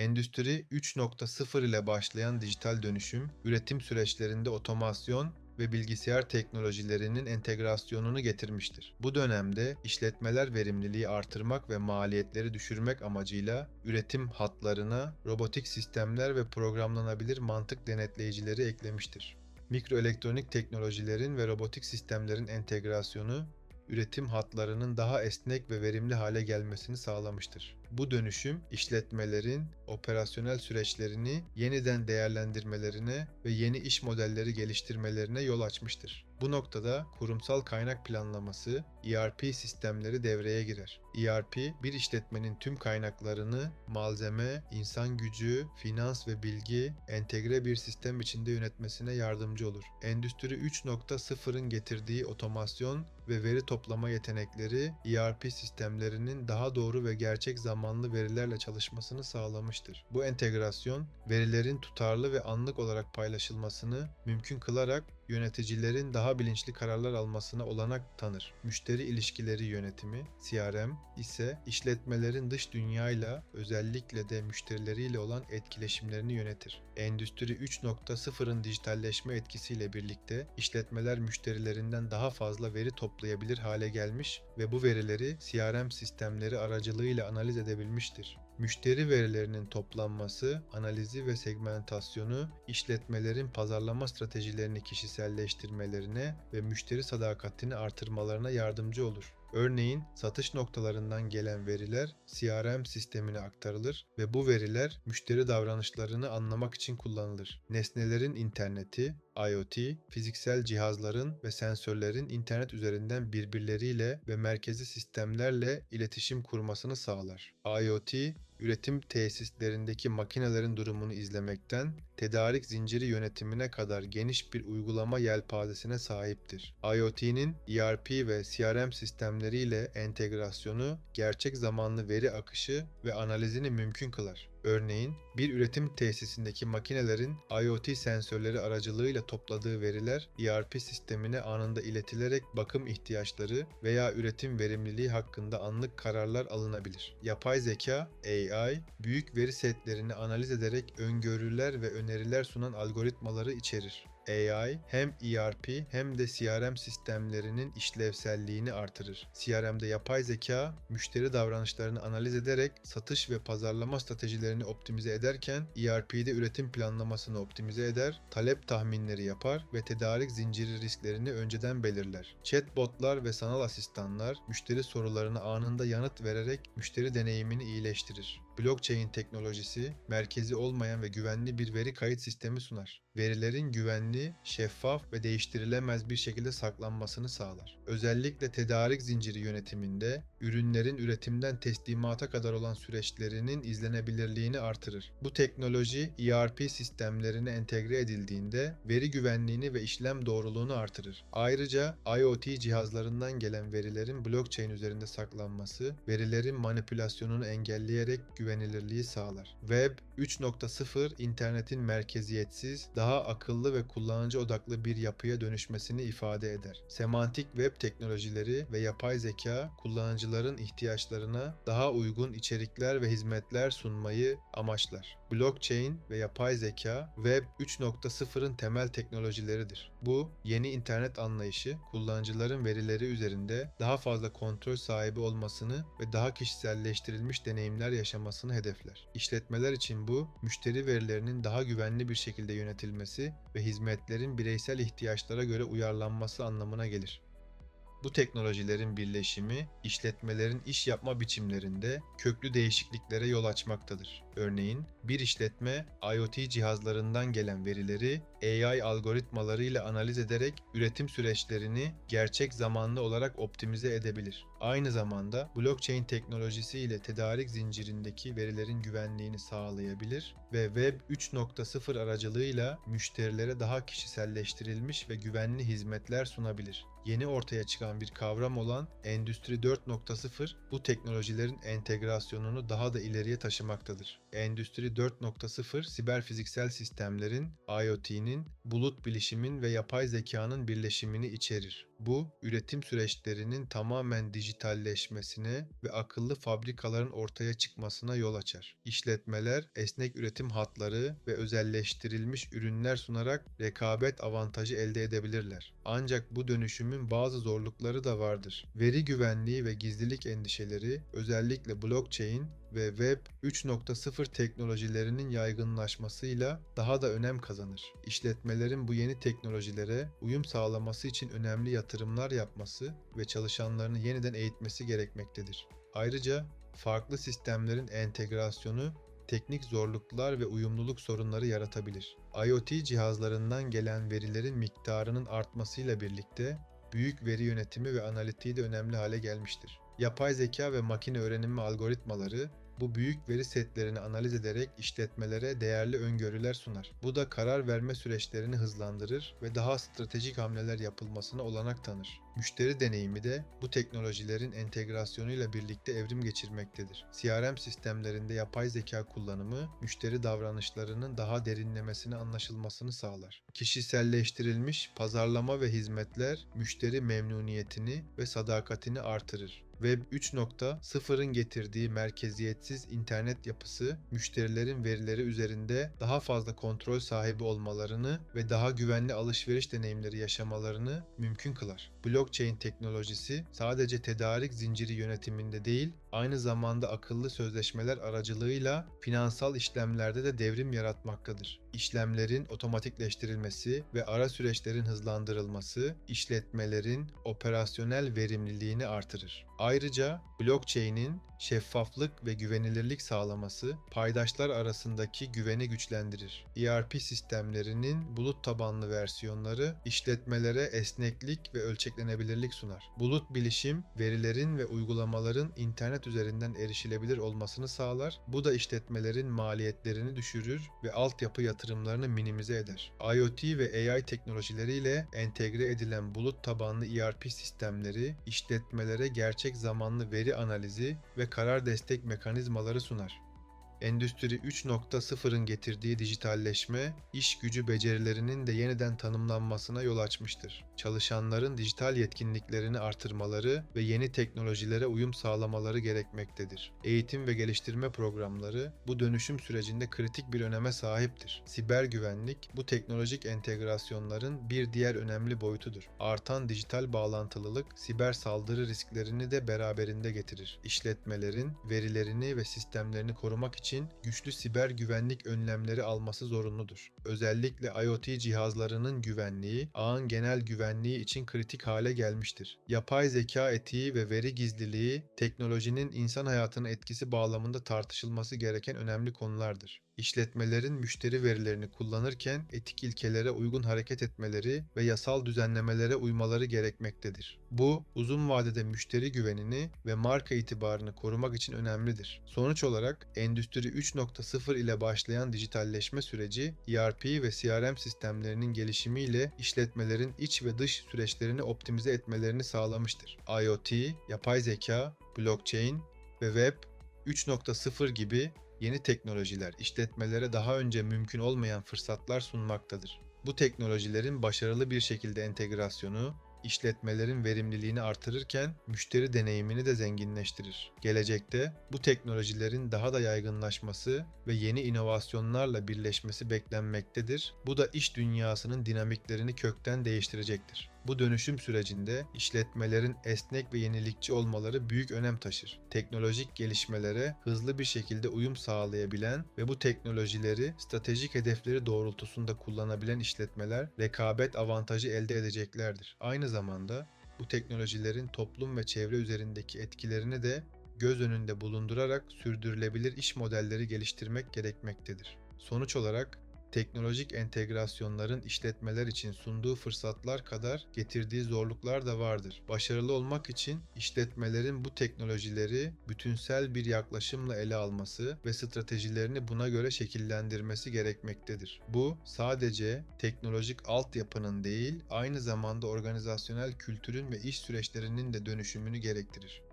Endüstri 3.0 ile başlayan dijital dönüşüm, üretim süreçlerinde otomasyon ve bilgisayar teknolojilerinin entegrasyonunu getirmiştir. Bu dönemde işletmeler verimliliği artırmak ve maliyetleri düşürmek amacıyla üretim hatlarına robotik sistemler ve programlanabilir mantık denetleyicileri eklemiştir. Mikroelektronik teknolojilerin ve robotik sistemlerin entegrasyonu üretim hatlarının daha esnek ve verimli hale gelmesini sağlamıştır. Bu dönüşüm işletmelerin operasyonel süreçlerini yeniden değerlendirmelerine ve yeni iş modelleri geliştirmelerine yol açmıştır. Bu noktada kurumsal kaynak planlaması, ERP sistemleri devreye girer. ERP, bir işletmenin tüm kaynaklarını malzeme, insan gücü, finans ve bilgi entegre bir sistem içinde yönetmesine yardımcı olur. Endüstri 3.0'ın getirdiği otomasyon ve veri toplama yetenekleri ERP sistemlerinin daha doğru ve gerçek zamanlı verilerle çalışmasını sağlamıştır. Bu entegrasyon verilerin tutarlı ve anlık olarak paylaşılmasını mümkün kılarak yöneticilerin daha bilinçli kararlar almasına olanak tanır. Müşteri ilişkileri yönetimi, CRM ise işletmelerin dış dünyayla özellikle de müşterileriyle olan etkileşimlerini yönetir. Endüstri 3.0'ın dijitalleşme etkisiyle birlikte işletmeler müşterilerinden daha fazla veri toplayabilir hale gelmiş ve bu verileri CRM sistemleri aracılığıyla analiz edebilmiştir. Müşteri verilerinin toplanması, analizi ve segmentasyonu işletmelerin pazarlama stratejilerini kişiselleştirmelerine ve müşteri sadakatini artırmalarına yardımcı olur. Örneğin satış noktalarından gelen veriler CRM sistemine aktarılır ve bu veriler müşteri davranışlarını anlamak için kullanılır. Nesnelerin interneti, IoT, fiziksel cihazların ve sensörlerin internet üzerinden birbirleriyle ve merkezi sistemlerle iletişim kurmasını sağlar. IoT, üretim tesislerindeki makinelerin durumunu izlemekten tedarik zinciri yönetimine kadar geniş bir uygulama yelpazesine sahiptir. IoT'nin ERP ve CRM sistemleriyle entegrasyonu gerçek zamanlı veri akışı ve analizini mümkün kılar. Örneğin bir üretim tesisindeki makinelerin IoT sensörleri aracılığıyla topladığı veriler ERP sistemine anında iletilerek bakım ihtiyaçları veya üretim verimliliği hakkında anlık kararlar alınabilir. Yapay zeka AI büyük veri setlerini analiz ederek öngörüler ve öneriler sunan algoritmaları içerir. AI hem ERP hem de CRM sistemlerinin işlevselliğini artırır. CRM'de yapay zeka müşteri davranışlarını analiz ederek satış ve pazarlama stratejilerini optimize ederken ERP'de üretim planlamasını optimize eder, talep tahminleri yapar ve tedarik zinciri risklerini önceden belirler. Chatbotlar ve sanal asistanlar müşteri sorularına anında yanıt vererek müşteri deneyimini iyileştirir. Blockchain teknolojisi merkezi olmayan ve güvenli bir veri kayıt sistemi sunar. Verilerin güvenli, şeffaf ve değiştirilemez bir şekilde saklanmasını sağlar. Özellikle tedarik zinciri yönetiminde ürünlerin üretimden teslimata kadar olan süreçlerinin izlenebilirliğini artırır. Bu teknoloji ERP sistemlerine entegre edildiğinde veri güvenliğini ve işlem doğruluğunu artırır. Ayrıca IoT cihazlarından gelen verilerin blockchain üzerinde saklanması, verilerin manipülasyonunu engelleyerek güvenilirliği sağlar. Web 3.0 internetin merkeziyetsiz, daha akıllı ve kullanıcı odaklı bir yapıya dönüşmesini ifade eder. Semantik web teknolojileri ve yapay zeka kullanıcıların ihtiyaçlarına daha uygun içerikler ve hizmetler sunmayı amaçlar. Blockchain ve yapay zeka Web 3.0'ın temel teknolojileridir. Bu yeni internet anlayışı kullanıcıların verileri üzerinde daha fazla kontrol sahibi olmasını ve daha kişiselleştirilmiş deneyimler yaşamasını hedefler. İşletmeler için bu müşteri verilerinin daha güvenli bir şekilde yönetilmesi ve hizmetlerin bireysel ihtiyaçlara göre uyarlanması anlamına gelir. Bu teknolojilerin birleşimi işletmelerin iş yapma biçimlerinde köklü değişikliklere yol açmaktadır. Örneğin bir işletme IoT cihazlarından gelen verileri AI algoritmalarıyla analiz ederek üretim süreçlerini gerçek zamanlı olarak optimize edebilir. Aynı zamanda blockchain teknolojisi ile tedarik zincirindeki verilerin güvenliğini sağlayabilir ve Web 3.0 aracılığıyla müşterilere daha kişiselleştirilmiş ve güvenli hizmetler sunabilir. Yeni ortaya çıkan bir kavram olan Endüstri 4.0 bu teknolojilerin entegrasyonunu daha da ileriye taşımaktadır. Endüstri 4.0 siber fiziksel sistemlerin, IoT'nin, bulut bilişimin ve yapay zekanın birleşimini içerir. Bu, üretim süreçlerinin tamamen dijitalleşmesine ve akıllı fabrikaların ortaya çıkmasına yol açar. İşletmeler, esnek üretim hatları ve özelleştirilmiş ürünler sunarak rekabet avantajı elde edebilirler. Ancak bu dönüşümün bazı zorlukları da vardır. Veri güvenliği ve gizlilik endişeleri, özellikle blockchain ve Web 3.0 teknolojilerinin yaygınlaşmasıyla daha da önem kazanır. İşletmelerin bu yeni teknolojilere uyum sağlaması için önemli yatırımlar yapması ve çalışanlarını yeniden eğitmesi gerekmektedir. Ayrıca farklı sistemlerin entegrasyonu teknik zorluklar ve uyumluluk sorunları yaratabilir. IoT cihazlarından gelen verilerin miktarının artmasıyla birlikte büyük veri yönetimi ve analitiği de önemli hale gelmiştir. Yapay zeka ve makine öğrenimi algoritmaları bu büyük veri setlerini analiz ederek işletmelere değerli öngörüler sunar. Bu da karar verme süreçlerini hızlandırır ve daha stratejik hamleler yapılmasına olanak tanır. Müşteri deneyimi de bu teknolojilerin entegrasyonuyla birlikte evrim geçirmektedir. CRM sistemlerinde yapay zeka kullanımı müşteri davranışlarının daha derinlemesine anlaşılmasını sağlar. Kişiselleştirilmiş pazarlama ve hizmetler müşteri memnuniyetini ve sadakatini artırır. Web 3.0'ın getirdiği merkeziyetsiz internet yapısı müşterilerin verileri üzerinde daha fazla kontrol sahibi olmalarını ve daha güvenli alışveriş deneyimleri yaşamalarını mümkün kılar. Blockchain teknolojisi sadece tedarik zinciri yönetiminde değil, aynı zamanda akıllı sözleşmeler aracılığıyla finansal işlemlerde de devrim yaratmaktadır. İşlemlerin otomatikleştirilmesi ve ara süreçlerin hızlandırılması işletmelerin operasyonel verimliliğini artırır. Ayrıca blockchain'in şeffaflık ve güvenilirlik sağlaması paydaşlar arasındaki güveni güçlendirir. ERP sistemlerinin bulut tabanlı versiyonları işletmelere esneklik ve ölçeklenebilirlik sunar. Bulut bilişim verilerin ve uygulamaların internet üzerinden erişilebilir olmasını sağlar. Bu da işletmelerin maliyetlerini düşürür ve altyapı yatırımlarını minimize eder. IoT ve AI teknolojileriyle entegre edilen bulut tabanlı ERP sistemleri işletmelere gerçek zamanlı veri analizi ve karar destek mekanizmaları sunar. Endüstri 3.0'ın getirdiği dijitalleşme, iş gücü becerilerinin de yeniden tanımlanmasına yol açmıştır. Çalışanların dijital yetkinliklerini artırmaları ve yeni teknolojilere uyum sağlamaları gerekmektedir. Eğitim ve geliştirme programları bu dönüşüm sürecinde kritik bir öneme sahiptir. Siber güvenlik bu teknolojik entegrasyonların bir diğer önemli boyutudur. Artan dijital bağlantılılık siber saldırı risklerini de beraberinde getirir. İşletmelerin verilerini ve sistemlerini korumak için için güçlü siber güvenlik önlemleri alması zorunludur. Özellikle IoT cihazlarının güvenliği, ağın genel güvenliği için kritik hale gelmiştir. Yapay zeka etiği ve veri gizliliği, teknolojinin insan hayatına etkisi bağlamında tartışılması gereken önemli konulardır işletmelerin müşteri verilerini kullanırken etik ilkelere uygun hareket etmeleri ve yasal düzenlemelere uymaları gerekmektedir. Bu, uzun vadede müşteri güvenini ve marka itibarını korumak için önemlidir. Sonuç olarak Endüstri 3.0 ile başlayan dijitalleşme süreci, ERP ve CRM sistemlerinin gelişimiyle işletmelerin iç ve dış süreçlerini optimize etmelerini sağlamıştır. IoT, yapay zeka, blockchain ve web 3.0 gibi yeni teknolojiler işletmelere daha önce mümkün olmayan fırsatlar sunmaktadır. Bu teknolojilerin başarılı bir şekilde entegrasyonu işletmelerin verimliliğini artırırken müşteri deneyimini de zenginleştirir. Gelecekte bu teknolojilerin daha da yaygınlaşması ve yeni inovasyonlarla birleşmesi beklenmektedir. Bu da iş dünyasının dinamiklerini kökten değiştirecektir. Bu dönüşüm sürecinde işletmelerin esnek ve yenilikçi olmaları büyük önem taşır. Teknolojik gelişmelere hızlı bir şekilde uyum sağlayabilen ve bu teknolojileri stratejik hedefleri doğrultusunda kullanabilen işletmeler rekabet avantajı elde edeceklerdir. Aynı zamanda bu teknolojilerin toplum ve çevre üzerindeki etkilerini de göz önünde bulundurarak sürdürülebilir iş modelleri geliştirmek gerekmektedir. Sonuç olarak teknolojik entegrasyonların işletmeler için sunduğu fırsatlar kadar getirdiği zorluklar da vardır. Başarılı olmak için işletmelerin bu teknolojileri bütünsel bir yaklaşımla ele alması ve stratejilerini buna göre şekillendirmesi gerekmektedir. Bu sadece teknolojik altyapının değil, aynı zamanda organizasyonel kültürün ve iş süreçlerinin de dönüşümünü gerektirir.